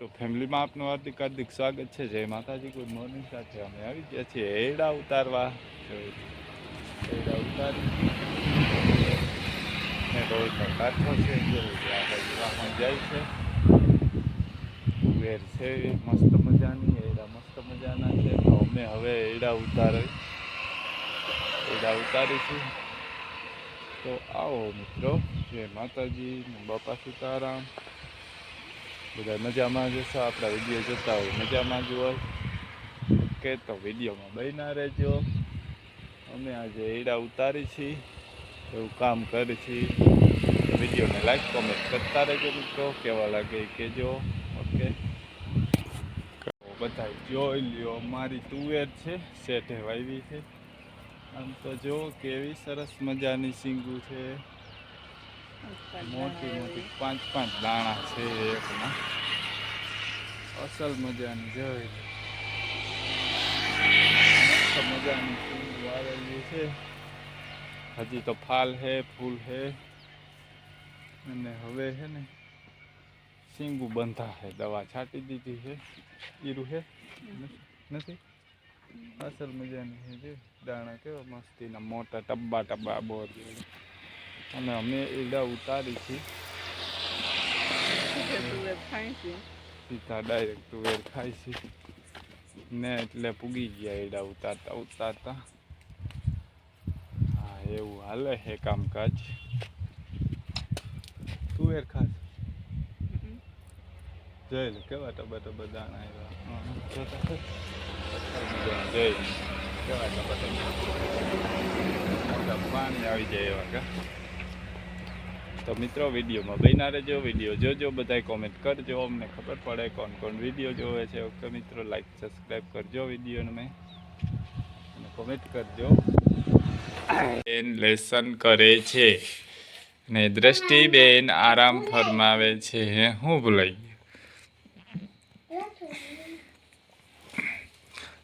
YouTube ફેમિલીમાં આપનું હાર્દિક હાર્દિક સ્વાગત છે. જય માતાજી, ગુડ મોર્નિંગ. સાથે અમે આવી ગયા છીએ એડા ઉતારવા. એડા ઉતારી. ને રોડનો કાંઠો છે, જો આ બાજુ જાય છે. વેર છે, મસ્ત મજાની એડા મસ્ત મજાના છે. તો હવે એડા ઉતારી એડા ઉતારીશું. તો આવો મિત્રો, જય માતાજી, બાપા સીતારામ. બધા મજામાં જશો આપણા વીડિયો જોતા હોય મજામાં જ હોય? કે તો વિડીયોમાં બન્યા રહેજો. અમે આજે એડા ઉતારી છીએ, એવું કામ કરી છીએ. વિડીયોને લાઈક કોમેન્ટ કરતા રહેજો મિત્રો. કેવા લાગે કહેજો. ઓકે? બધા જોઈ લ્યો, મારી તુવેર છે શેઠે વાવી છે. આમ તો જો કેવી સરસ મજાની સિંગુ છે. મોટી મોટી પાંચ પાંચ દાણા છે એકમાં. અસલ મજાની જોઈ લો. મસ્ત મજાની સિંગુ આવેલી છે. હજી તો ફાલ હે ફૂલ હે. અને હવે છે ને સિંગુ બંધા છે દવા છાંટી દીધી છે ઈરું છે નથી? અસલ મજાની છે જે. દાણા કેવા મસ્તીના મોટા ટબ્બા ટબ્બા બોર. જેવા. અને અમે એડા ઉતારી છીએ સીધા ડાયરેક્ટ તુવેર ખાય છે. ને એટલે પૂગી ગયા એડા ઉતારતા ઉતારતા. હા એવું હાલે છે કામકાજ. તુવેર ખાસ? જય લે કેવા ટબા ટબા દાણા આવ્યા? હા, છે? લે. કેવા ટબા ટબા? પાણી આવી જાય એવા કા? તો મિત્રો વિડીયોમાં બન્યા રહેજો વીડિયો જોજો બધાય કોમેન્ટ કરજો અમને ખબર પડે કોણ કોણ વીડિયો જોવે છે. ઓકે મિત્રો લાઈક સબસ્ક્રાઈબ કરજો વિડીયોને મેં. અને કોમેન્ટ કરજો. બેન લેસન કરે છે ને દ્રષ્ટિબેન આરામ ફરમાવે છે. હું ભૂલાઈ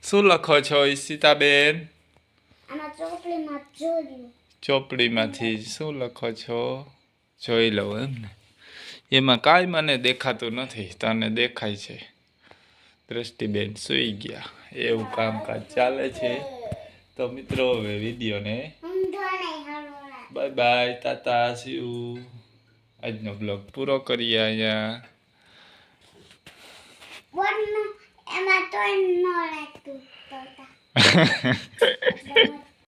શું લખો છો ઈશિતાબેન? ચોપડીમાંથી શું લખો છો? જોઈ લઉં એમ ને. એમાં કાંઈ મને દેખાતું નથી તને દેખાય છે. દ્રષ્ટિબેન સૂઈ ગયા. એવું કામકાજ ચાલે છે. તો મિત્રો હવે વિડીયોને બાય બાય તાતા સ્યુ આજનો બ્લોગ પૂરો કરીએ અહીંયા. એમાં તો ન લાગતું તો તા.